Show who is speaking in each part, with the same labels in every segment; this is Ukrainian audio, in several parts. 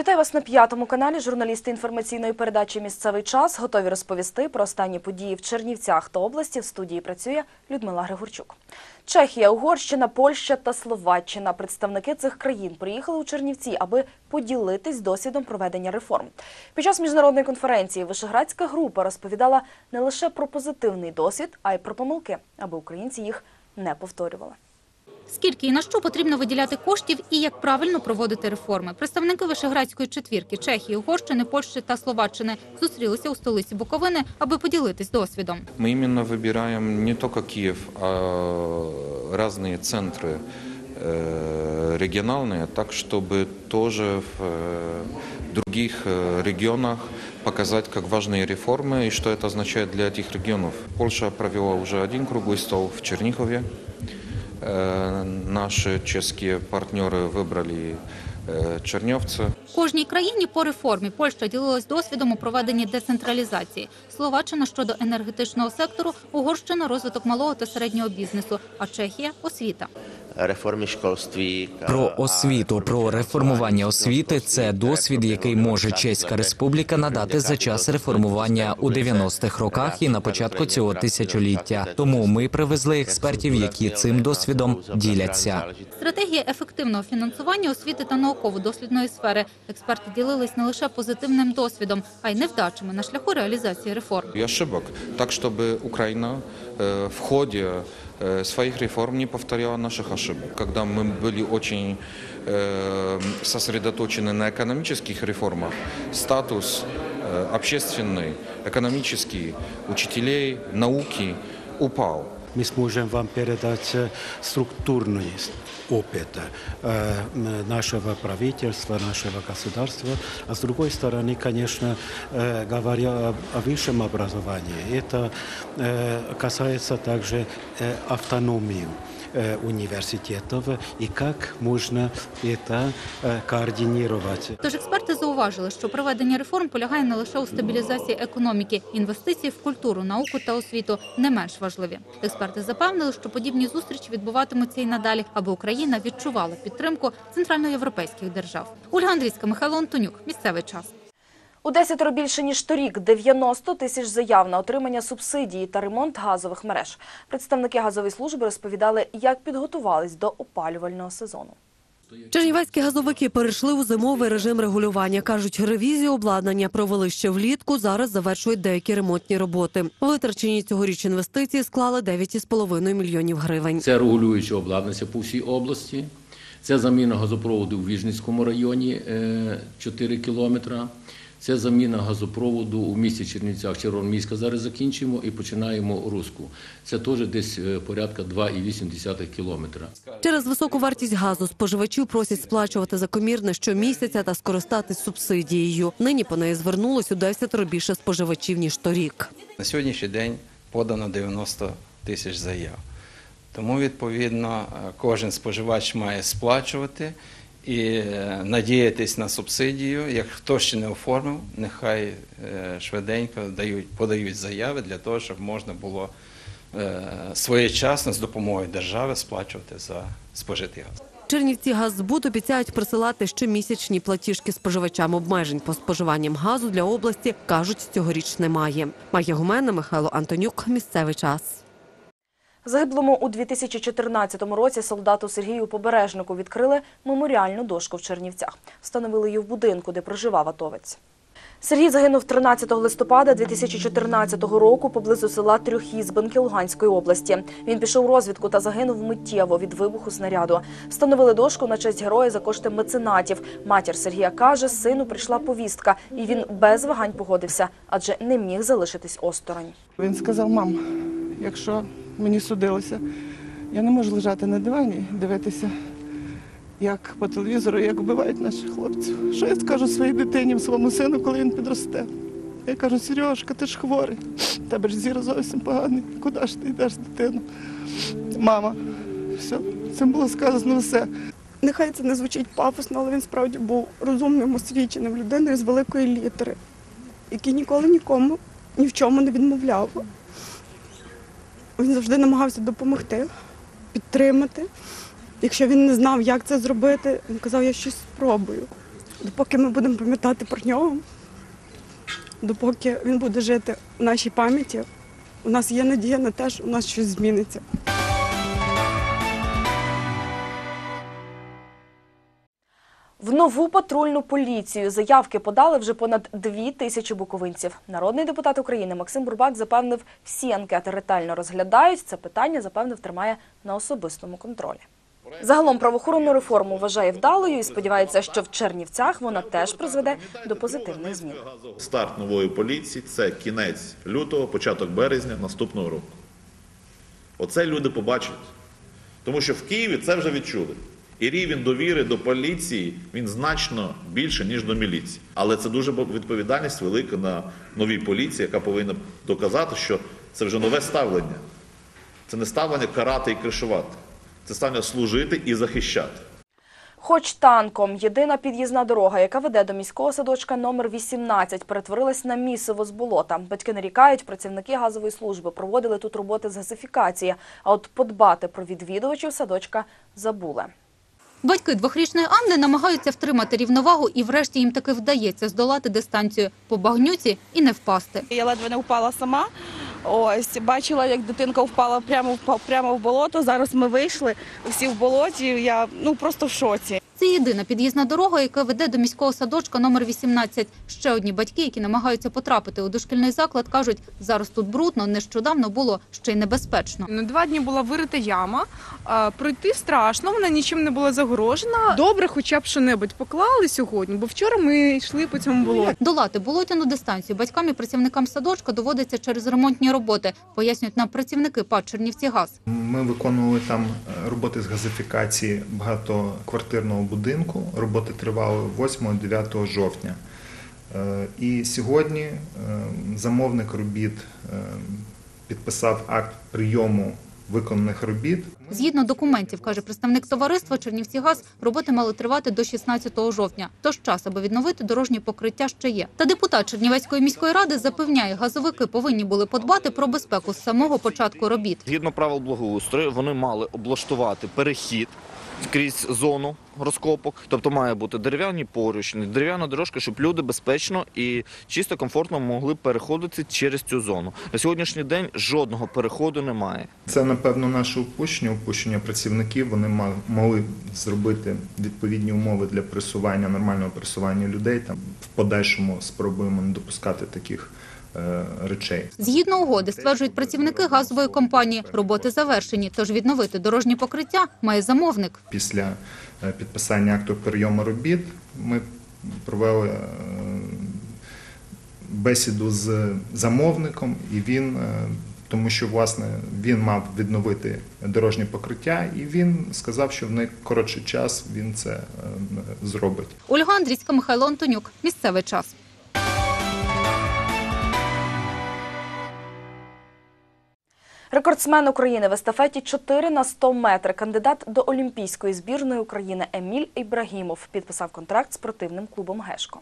Speaker 1: Вітаю вас на п'ятому каналі. Журналісти інформаційної передачі Місцевий час готові розповісти про останні події в Чернівцях та області. В студії працює Людмила Григорчук. Чехія, Угорщина, Польща та Словаччина. Представники цих країн приїхали у Чернівці, аби поділитись досвідом проведення реформ. Під час міжнародної конференції Вишеградська група розповідала не лише про позитивний досвід, а й про помилки, аби українці їх не повторювали.
Speaker 2: Скільки і на що потрібно виділяти коштів і як правильно проводити реформи? Представники Вишеградської четвірки Чехії, Угорщини, Польщі та Словаччини зустрілися у столиці Буковини, аби поділитись досвідом.
Speaker 3: Мы именно выбираем не только Киев, а разные центры э, региональные, так чтобы тоже в э, других э, регионах показать, как важные реформы и что это означает для этих регионов. Польша провела уже один круглый стол в Чернигове. Э, Наши чешские партнеры выбрали э, Черневцы.
Speaker 2: Кожній країні по реформі Польща ділилась досвідом у проведенні децентралізації, Словаччина щодо енергетичного сектору, Угорщина розвиток малого та середнього бізнесу, а Чехія освіта.
Speaker 4: реформі школьстві
Speaker 5: Про освіту, про реформування освіти це досвід, який може Чеська Республіка надати за час реформування у 90-х роках і на початку цього тисячоліття. Тому ми привезли експертів, які цим досвідом діляться.
Speaker 2: Стратегія ефективного фінансування освіти та науково-дослідної сфери. Експерти ділились не лише позитивним досвідом, а й невдачами на шляху реалізації реформ.
Speaker 3: и ошибок, так чтобы Украина э, в ходе э, своих реформ не повторяла наших ошибок. Когда мы были очень э, сосредоточены на экономических реформах, статус э, общественный, экономический учителей, науки упал.
Speaker 6: Mi сможем вам передать э, структурный опыт э, м, нашего правительства, нашего государства. А с другой стороны, конечно, э, говоря о, о высшем образовании, это э, касается также э, автономии э, университетов и как можно это э, координировать.
Speaker 2: Експерти зауважили, що проведення реформ полягає не лише у стабілізації економіки, інвестиції в культуру, науку та освіту не менш важливі. Експерти запевнили, що подібні зустрічі відбуватимуться і надалі, аби Україна відчувала підтримку центральноєвропейських держав. Ольга Андрійська, Михайло Антонюк. Місцевий час.
Speaker 1: У десятеро більше ніж торік 90 тисяч заяв на отримання субсидії та ремонт газових мереж. Представники газової служби розповідали, як підготувались до опалювального сезону.
Speaker 7: Чернівецькі газовики перейшли у зимовий режим регулювання. кажуть, ревізію обладнання провели ще влітку. Зараз завершують деякі ремонтні роботи. Витрачені цьогоріч інвестиції склали 9,5 мільйонів гривень.
Speaker 8: Це регулююче обладнання по всій області. Це заміна газопроводу в Віжницькому районі е, 4 кілометра. Це заміна газопроводу у місті Чернівцях, Червономіська. Зараз закінчимо і починаємо Руську. Це теж десь е, порядка 2,8 кілометра.
Speaker 7: Через високу вартість газу споживачів просять сплачувати за комірне щомісяця та скористатись субсидією. Нині по неї звернулось у 10 більше споживачів ніж торік.
Speaker 9: На сьогоднішній день подано 90 тисяч заяв. Тому, відповідно, е, кожен споживач має сплачувати і надіятись на субсидію. Як хто ще не оформив, нехай е, швиденько дають, подають заяви для того, щоб можна було е, своєчасно з допомогою держави сплачувати за спожитий газ.
Speaker 7: Чернівці Газзбуд обіцяють присилати щомісячні платіжки споживачам обмежень по споживанням газу для області. кажуть, цьогоріч немає. Майя Гумена, Михайло Антонюк. Місцевий час.
Speaker 1: Загиблому у 2014 році солдату Сергію Побережнику відкрили меморіальну дошку в Чернівцях. Встановили її в будинку, де проживав атовець. Сергій загинув 13 листопада 2014 року поблизу села Трьохізбенки Луганської області. Він пішов у розвідку та загинув миттєво від вибуху снаряду. Встановили дошку на честь героя за кошти меценатів. Матір Сергія каже, сину прийшла повістка, і він без вагань погодився, адже не міг залишитись осторонь.
Speaker 10: Він сказав, мам, якщо мені судилося, я не можу лежати на дивані, дивитися, як по телевізору, як вбивають наших хлопців. Що я скажу своїй дитині, своєму сину, коли він підросте? Я кажу, Сережка, ти ж хворий, тебе ж зір зовсім поганий. Куди ж ти йдеш, дитину? Мама, все, цим було сказано все.
Speaker 11: Нехай це не звучить пафосно, але він справді був розумним, освіченим людиною з великої літери, який ніколи нікому ні в чому не відмовляв. Він завжди намагався допомогти, підтримати. Якщо він не знав, як це зробити, він казав, я щось спробую. Допоки ми будемо пам'ятати про нього, допоки він буде жити в нашій пам'яті, у нас є надія на те, що у нас щось зміниться.
Speaker 1: В нову патрульну поліцію заявки подали вже понад дві тисячі буковинців. Народний депутат України Максим Бурбак запевнив, всі анкети ретельно розглядають. Це питання запевнив тримає на особистому контролі. Загалом правоохоронну реформу вважає вдалою і сподівається, що в Чернівцях вона теж призведе до позитивних змін.
Speaker 12: Старт нової поліції це кінець лютого, початок березня наступного року. Оце люди побачать. Тому що в Києві це вже відчули. І рівень довіри до поліції він значно більше, ніж до міліції. Але це дуже відповідальність велика на новій поліції, яка повинна доказати, що це вже нове ставлення. Це не ставлення карати і кришувати. Це ставлення служити і захищати.
Speaker 1: Хоч танком єдина під'їзна дорога, яка веде до міського садочка номер 18, перетворилась на місиво з болота. Батьки нарікають, працівники газової служби проводили тут роботи з газифікації, а от подбати про відвідувачів садочка забули.
Speaker 2: Батьки двохрічної Анни намагаються втримати рівновагу і врешті їм таки вдається здолати дистанцію по багнюці і не впасти.
Speaker 11: Я ледве не впала сама. Ось бачила, як дитинка впала прямо в прямо в болото. Зараз ми вийшли всі в болоті. Я ну просто в шоці.
Speaker 2: Це єдина під'їзна дорога, яка веде до міського садочка номер 18. Ще одні батьки, які намагаються потрапити у дошкільний заклад, кажуть, зараз тут брудно, нещодавно було ще й небезпечно.
Speaker 13: На два дні була вирита яма. Пройти страшно, вона нічим не була загорожена. Добре, хоча б що-небудь поклали сьогодні, бо вчора ми йшли по цьому болоту.
Speaker 2: Долати болотяну дистанцію батькам і працівникам садочка доводиться через ремонтні роботи, пояснюють нам працівники ПАД «Чернівцігаз».
Speaker 14: Ми виконували там роботи з газифікації багатоквартирного будинку. Роботи тривали 8-9 жовтня. Е, І сьогодні е, замовник робіт е, підписав акт прийому виконаних робіт.
Speaker 2: Згідно документів, каже представник товариства «Чернівцігаз», роботи мали тривати до 16 жовтня. Тож час, аби відновити дорожнє покриття, ще є. Та депутат Чернівецької міської ради запевняє, газовики повинні були подбати про безпеку з самого початку робіт.
Speaker 15: Згідно правил благоустрою, вони мали облаштувати перехід крізь зону розкопок, тобто має бути дерев'яні поручні, дерев'яна дорожка, щоб люди безпечно і чисто комфортно могли переходити через цю зону. На сьогоднішній день жодного переходу немає.
Speaker 14: Це, напевно, наше упущення, упущення працівників. Вони могли зробити відповідні умови для пресування, нормального пресування людей. Там в подальшому спробуємо не допускати таких е, речей.
Speaker 2: Згідно угоди, стверджують працівники газової компанії, роботи завершені, тож відновити дорожнє покриття має замовник.
Speaker 14: Після е, підписання акту прийому робіт ми провели е, бесіду з замовником, і він, тому що власне він мав відновити дорожнє покриття, і він сказав, що в найкоротший час він це е, зробить.
Speaker 2: Ольга Андрійська, Михайло Антонюк. Місцевий час.
Speaker 1: Рекордсмен України в естафеті 4 на 100 метри. Кандидат до Олімпійської збірної України Еміль Ібрагімов підписав контракт з спортивним клубом Гешко.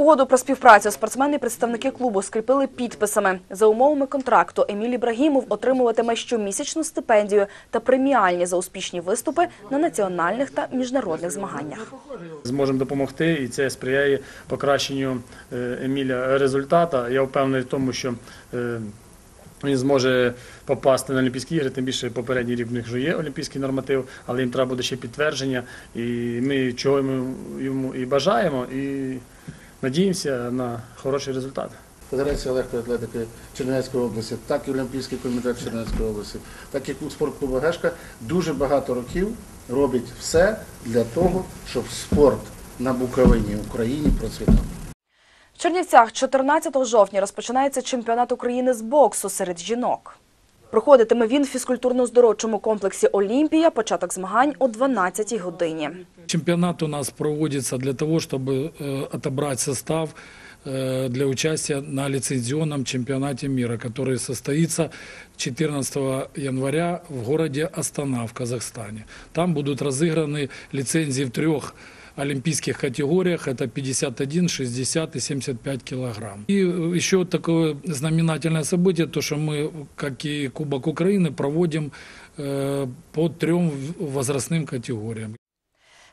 Speaker 1: Угоду про співпрацю спортсмени і представники клубу скріпили підписами. За умовами контракту Еміль Ібрагімов отримуватиме щомісячну стипендію та преміальні за успішні виступи на національних та міжнародних змаганнях.
Speaker 16: зможемо допомогти, і це сприяє покращенню е, Еміля результата. Я впевнений в тому, що е, він зможе попасти на Олімпійські ігри, тим більше попередній рік в них вже є олімпійський норматив, але їм треба буде ще підтвердження. І ми чого йому і бажаємо, і надіємося на хороший результат.
Speaker 17: Федерація легкої атлетики Чернівецької області, так і Олімпійський комітет Чернівецької області, так і клуб спортклубу Гешка дуже багато років робить все для того, щоб спорт на Буковині Україні процвітав.
Speaker 1: В Чернівцях 14 жовтня розпочинається чемпіонат України з боксу серед жінок. Проходитиме він в фізкультурно-здоровчому комплексі Олімпія. Початок змагань о 12 годині.
Speaker 18: Чемпионат у нас проводится для того, чтобы э, отобрать состав э, для участия на лицензионном чемпионате мира, который состоится 14 января в городе Астана в Казахстане. Там будут разыграны лицензии в трех олимпийских категориях. Это 51, 60 и 75 килограмм. И э, еще такое знаменательное событие, то, что мы, как и Кубок Украины, проводим э, по трем возрастным категориям.